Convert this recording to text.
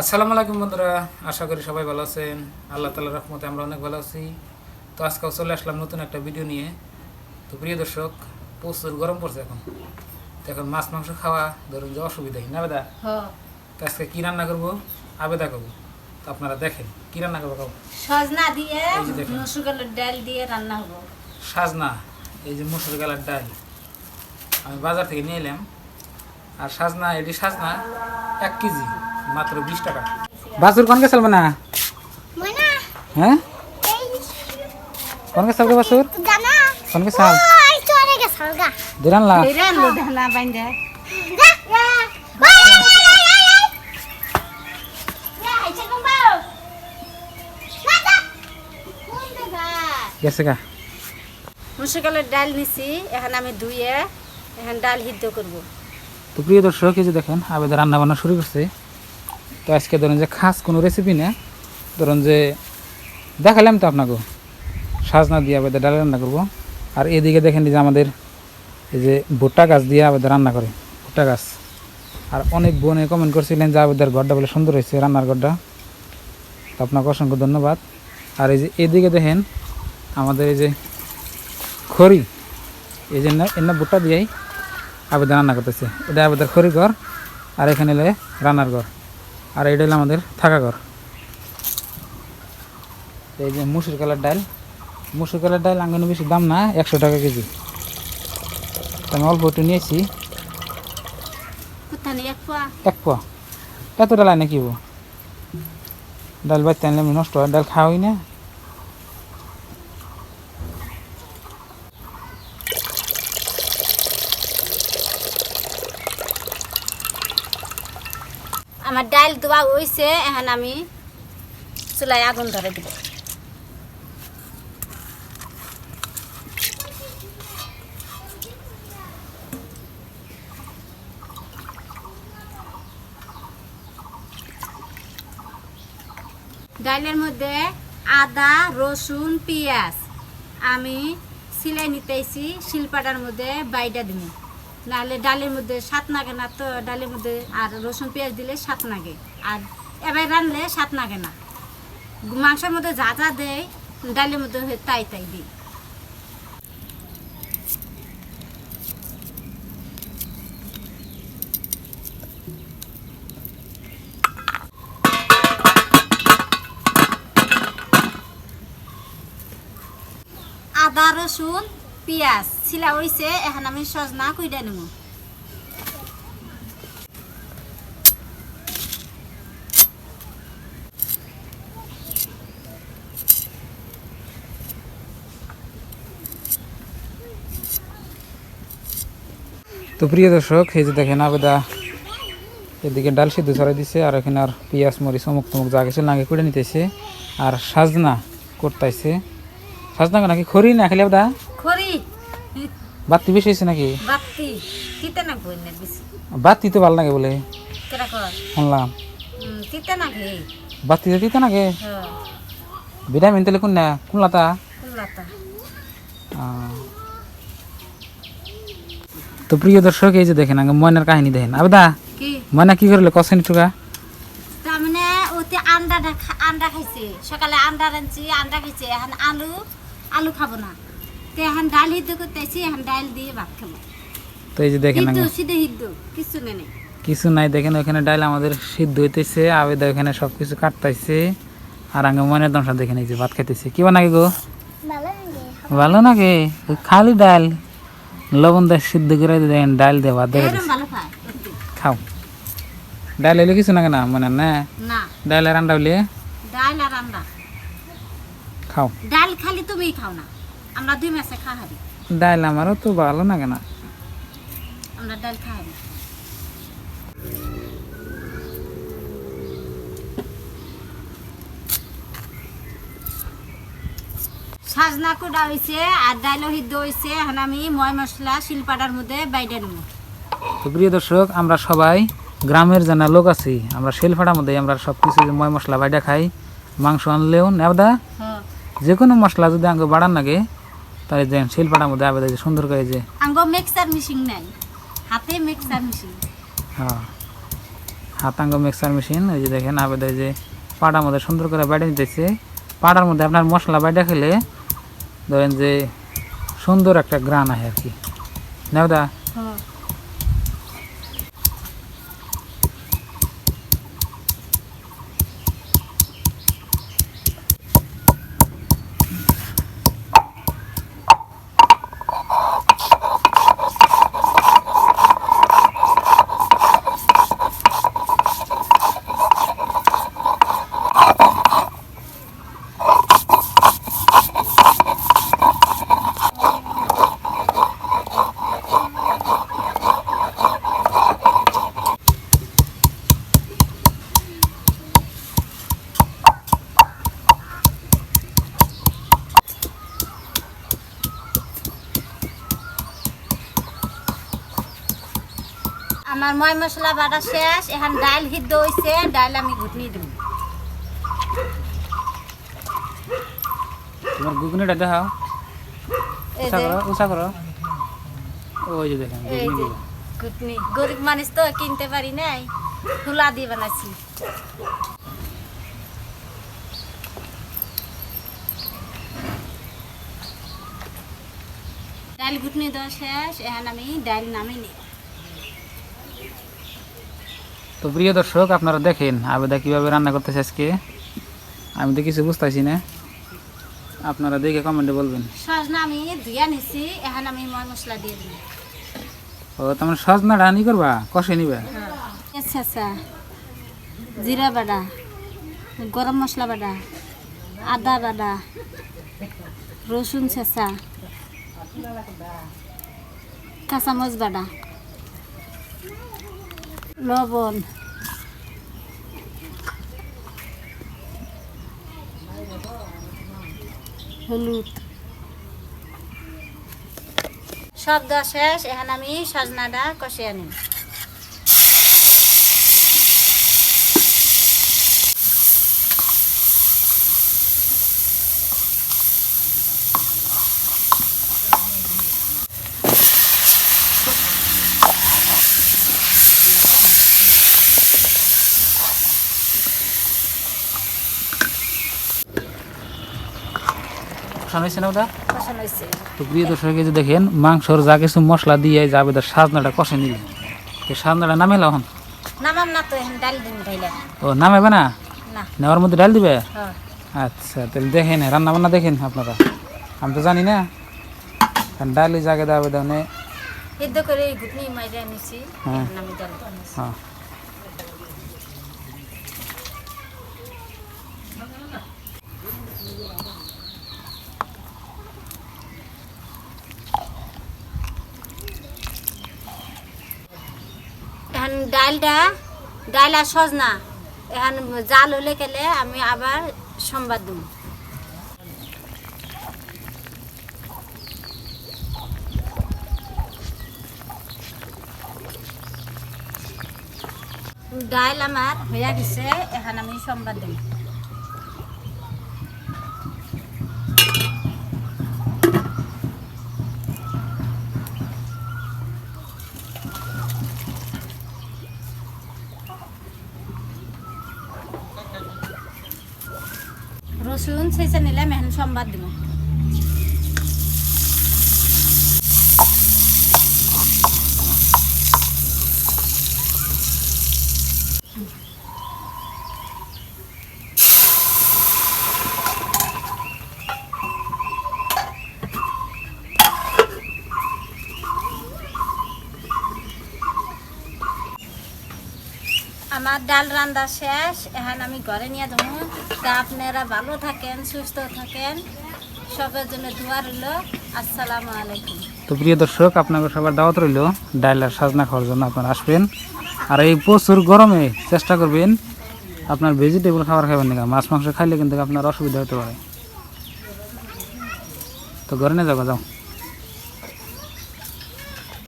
আসসালামু আলাইকুম বন্ধুরা আশা করি সবাই ভালো আছেন। আল্লাহ তালার রহমতে আমরা অনেক ভালো আছি। তো আজকেও চলে আসলাম নতুন একটা ভিডিও নিয়ে। তো প্রিয় দর্শক প্রচুর গরম পড়ছে এখন। তো এখন মাছ মাংস খাওয়া ধরুন যে অসুবিধাই না বেদা তো আজকে কী রান্না করব? আবেদা করব। আপনারা দেখেন কী রান্না করব সজনা দিয়ে। মসুর ডালের ডাল দিয়ে রান্না হব। সাজনা এই যে মুসুর গালার ডাল। আমি বাজার থেকে নিয়ে এলাম আর সাজনা এটি সাজনা এক কেজি মাত্র বিশ টাকা। বাসুর কোন গেছিল না? মনা হ্যাঁ? এই কোন গেছিল গো বাসুর জানা? কোন গেছিল ওই চলে গেছে গা দিরানলা এই রান্না ধানা বাইন্দা যা যা ওই ওই ওই ওই ওই যা আইছে কম্বা যা যা কোন দেখা গেছে গা। মসুর ডালের ডাল নিছি এখন আমি ধুয়ে এখন ডাল সিদ্ধ করব। তো প্রিয় দর্শক এই যে দেখেন আবেদা রান্না বান্না শুরু করছে। তো আজকে ধরুন যে খাস কোনো রেসিপি না ধরুন যে দেখালাম তো আপনাকে। সাজনা দিয়ে আবেদা ডাল রান্না করব। আর এদিকে দেখেন এই যে আমাদের এই যে ভুট্টা গাছ দিয়ে আবেদা রান্না করে ভুট্টা গাছ। আর অনেক বোনে কমেন্ট করছিলেন যে আবেদার ঘরটা বলে সুন্দর হয়েছে রান্নার ঘরটা। তো আপনাকে অসংখ্য ধন্যবাদ। আর এই যে এদিকে দেখেন আমাদের এই যে খড়ি এই যে না এর না ভুট্টা দিয়েই আবেদন রান্না করতেছে। এটা আবেদার খড়ি ঘর আর এখানে এলে রান্নার ঘর আর এটা হলো আমাদের থাকা ঘর। এই যে মুসুর কালার ডাল মুসুর কালার ডাল আঙ্গনে বেশি দাম না একশো টাকা কেজি। আমি অল্প একটু নিয়েছি। এক পোয়া? এত ডাল আনে কি হব? ডাল বাড়তে আনলে নষ্ট হয় ডাল খাওয়াই না। আমার ডাইল দোয়া হইছে, এখন আমি চুলায় আগুন ধরে দিব। ডাইলের মধ্যে আদা, রসুন, পেঁয়াজ আমি সিলাই নিতেছি, শিলপাটার মধ্যে বাইটা দিব নাহলে ডালের মধ্যে স্বাদ নাগে না তো ডালের মধ্যে আর রসুন, পেঁয়াজ দিলে স্বাদ নাগে। আর এবার রানলে স্বাদ নাগে না। মাংসের মধ্যে যা যা দেয় ডালের মধ্যে তাই তাই দিই। আদা, রসুন পেঁয়াজ ছিলা হইছে এখন আমি সজনা কুইডা নেব তো প্রিয় দর্শক, এই যে দেখেন আবেদা, এদিকে ডাল সিদ্ধ ছড়াই দিছে, আর এখানে আর পেঁয়াজ, মরিচ, অমুক তমুক যা কিছু লাগে করে নিতেছে, আর সাজনা করতেছে সাজনা নাকি খড়ি না, খেলে আবেদা? বাতি বেশি হয়েছে নাকি? বাতি তিতে না বই না বেশি। বাতি তো ভালো লাগে বলে। কেরা কর? শুনলাম। তিতে না ঘে। বাতি হ্যাঁ। ভিটামিন তেলে কোন না কোন লাতা। তো প্রিয় দর্শক এই যে দেখেন আগে ময়নার কাহিনী দেখেন। আবেদা কি? ময়না কি করলে? কষেন টুকা তার মানে ওতে আন্ডা আন্ডা খাইছে। সকালে আন্ডা রাঁধছি আন্ডা খাইছে। এখন আলু আলু খাব না। তো এখন ডাল করতেছি এখন ডাল দিয়ে ভাত খাব তো এই যে দেখেন হিদ্ধ কিছু নেই কিছু নাই দেখেন ওখানে ডাল আমাদের সিদ্ধ হইতেছে আবেদা ওখানে সব কিছু কাটতেছে আর আগে মনের দমসা দেখেন এই যে ভাত খাইতেছে কি বানাগে গো ভালো নাকি খালি ডাল লবণ দিয়ে সিদ্ধ করে দেখেন ডাল দিয়ে ভাত দেখে খাও ডাল এলে কিছু নাগে না মনে না ডাল আর আন্ডা হইলে ডাল আর আন্ডা খাও ডাল খালি তুমি খাও না আমরা দুই মাসে খাহারি ডাল আমারও তো ভালো লাগে না। আমরা ডাল খাই সাজনা কুড়া হয়েছে আর ডাইলও সিদ্ধ হয়েছে এখন আমি ময় মশলা শিলপাটার মধ্যে বাইডে নেব। তো প্রিয় দর্শক আমরা সবাই গ্রামের জানা লোক আছি। আমরা শিলফাটার মধ্যে আমরা সব কিছু ময় মশলা বাইটা খাই মাংস আনলেও নেবদা হ্যাঁ। যে কোনো মশলা যদি আঙ্গ বাড়ান লাগে তাহলে যে শিল্পটার মধ্যে আবেদা যে সুন্দর করে যে আঙ্গ মিক্সার মেশিন নাই হাতে মিক্সার মেশিন হ্যাঁ। হাতাঙ্গ মিক্সার মেশিন ওই যে দেখেন আবেদা যে পাটার মধ্যে সুন্দর করে বাইটে নিতেছে। পাটার মধ্যে আপনার মশলা বাইটে খেলে ধরেন যে সুন্দর একটা গ্রান আহে আর কি। নেবদা আমার ময় মশলা বাটা শেষ এখন ডাল সিদ্ধ হয়েছে ডাল আমি ঘুটনি দিব। তোমার গুগনিটা দেখাও। এই উষা যে। করো উষা করো। ওই যে দেখেন এই গুগনি যে ঘুটনি। গরিব মানুষ তো কিনতে পারি নাই দিয়ে বানাচ্ছি ডাল ঘুটনি দেওয়া শেষ এখন আমি ডাল নামিয়ে নিই তো প্রিয় দর্শক আপনারা দেখেন আবেদা কীভাবে রান্না করতেছে আজকে। আমি তো কিছু বুঝতেছি না। আপনারা দেখে কমেন্টে বলবেন। সজনা আমি ধুইয়া নিছি এখন আমি ময় মশলা দিয়ে দিই ও তোমার সজনা রানি করবা? কষে নিবা? আচ্ছা আচ্ছা। জিরা বাটা গরম মশলা বাটা আদা বাটা রসুন ছেঁচা কাঁচামচ বাটা। লবণ হলুদ। সব দেওয়া শেষ এখন আমি সজনাটা কষে আনি কষানো হয়েছে না ওটা? তো প্রিয় দর্শক যে দেখেন মাংসর যা কিছু মশলা দিয়ে যাবে তার সাজনাটা কষে তো সাজনাটা নামে এখন? নামাম না তো এখন ডাল দিন ও নামাবে না? নেওয়ার মধ্যে ডাল দিবে? হ্যাঁ। আচ্ছা তাহলে দেখেন রান্না বান্না দেখেন আপনারা। আমি তো জানি না। ডালি জাগে মানে সিদ্ধ করে ঘুটনি মাইরে হ্যাঁ। হ্যাঁ। ডালটা ডাল আর সজনা এখন জাল হলে গেলে আমি আবার সোমবার দেব। ডাল আমার হয়ে গেছে, এখন আমি সোমবার দেব। রসুন ছেঁচে নিলাম এখন সম্বাদ দেব। আমার ডাল রান্না শেষ, এখন আমি ঘরে নিয়ে যাব। তা আপনারা ভালো থাকেন, সুস্থ থাকেন। সবার জন্য দোয়া রইল। আসসালামু আলাইকুম। তো প্রিয় দর্শক আপনাদের সবার দাওয়াত রইল, ডাল আর সাজনা খাওয়ার জন্য আপনারা আসবেন। আর এই প্রচুর গরমে চেষ্টা করবেন আপনার ভেজিটেবল খাবার খাবেন না, মাছ, মাংস খাইলে কিন্তু আপনার অসুবিধা হতে পারে। তো ঘরে নিয়ে যাব যাও।